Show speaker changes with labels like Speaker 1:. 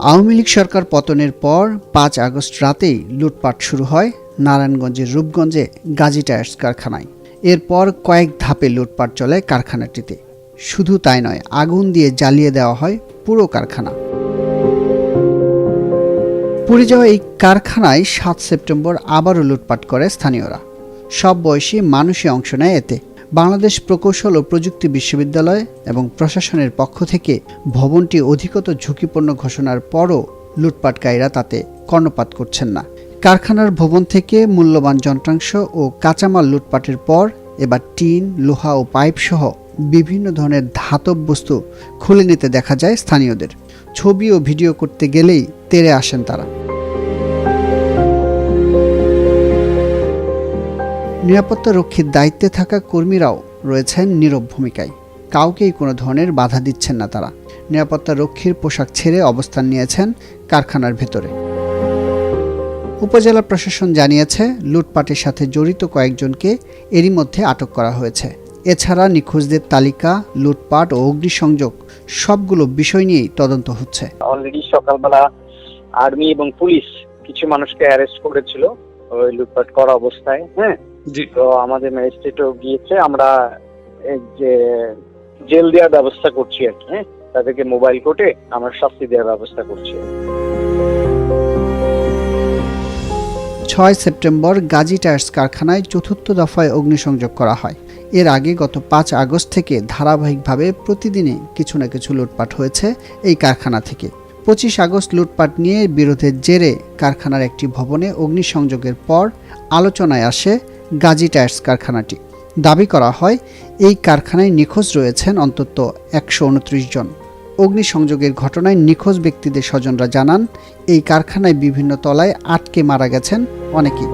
Speaker 1: আওয়ামী লীগ সরকার পতনের পর পাঁচ আগস্ট রাতেই লুটপাট শুরু হয় নারায়ণগঞ্জের রূপগঞ্জে গাজী টায়ার্স কারখানায়। এরপর কয়েক ধাপে লুটপাট চলে কারখানাটিতে। শুধু তাই নয়, আগুন দিয়ে জ্বালিয়ে দেওয়া হয় পুরো কারখানা। পুড়ে যাওয়া এই কারখানায় সাত সেপ্টেম্বর আবারও লুটপাট করে স্থানীয়রা। সব বয়সী মানুষই অংশ নেয় এতে। বাংলাদেশ প্রকৌশল ও প্রযুক্তি বিশ্ববিদ্যালয় এবং প্রশাসনের পক্ষ থেকে ভবনটি অধিকতর ঝুঁকিপূর্ণ ঘোষণার পরও লুটপাটকারীরা তাতে কর্ণপাত করছেন না। কারখানার ভবন থেকে মূল্যবান যন্ত্রাংশ ও কাঁচামাল লুটপাটের পর এবার টিন, লোহা ও পাইপ সহ বিভিন্ন ধরনের ধাতব বস্তু খুলে নিতে দেখা যায় স্থানীয়দের। ছবি ও ভিডিও করতে গেলেই তেরে আসেন তারা। নিরাপত্তা রক্ষীর দায়িত্বে থাকা কর্মীরাও রয়েছেন নীরব ভূমিকায়। কাউকেই কোনো ধরনের বাধা দিচ্ছেন না তারা। নিরাপত্তা রক্ষীর পোশাক ছেড়ে অবস্থান নিয়েছেন কারখানার ভেতরে। উপজেলা প্রশাসন জানিয়েছে, লুটপাটের সাথে জড়িত কয়েকজনকে এরই মধ্যে আটক করা হয়েছে। এছাড়া নিখোঁজদের তালিকা, লুটপাট ও অগ্নিসংযোগ সবগুলো বিষয় নিয়েই তদন্ত হচ্ছে।
Speaker 2: অলরেডি সকালবেলা আর্মি এবং পুলিশ কিছু মানুষকে অ্যারেস্ট করেছিল ওই লুটপাট করা অবস্থায় হ্যাঁ? তো আমাদের ম্যাজিস্ট্রেটও গিয়েছে আমরা এই যে জেল দেওয়ার ব্যবস্থা করছি আর কি হ্যাঁ? তাদেরকে মোবাইল কোর্টে আমরা শাস্তি দেওয়ার ব্যবস্থা করছি।
Speaker 1: ছয় সেপ্টেম্বর গাজী টায়ার্স কারখানায় চতুর্থ দফায় অগ্নিসংযোগ করা হয়। এর আগে গত পাঁচ আগস্ট থেকে ধারাবাহিকভাবে প্রতিদিনই কিছু না কিছু লুটপাট হয়েছে এই কারখানা থেকে। পঁচিশ আগস্ট লুটপাট নিয়ে বিরোধের জেরে কারখানার একটি ভবনে অগ্নিসংযোগের পর আলোচনায় আসে গাজী টায়ার্স কারখানাটি। দাবি করা হয়, এই কারখানায় নিখোঁজ রয়েছেন অন্তত একশো উনত্রিশ জন। অগ্নিসংযোগের ঘটনায় নিখোঁজ ব্যক্তিদের স্বজনরা জানান, এই কারখানায় বিভিন্ন তলায় আটকে মারা গেছেন অনেকেই।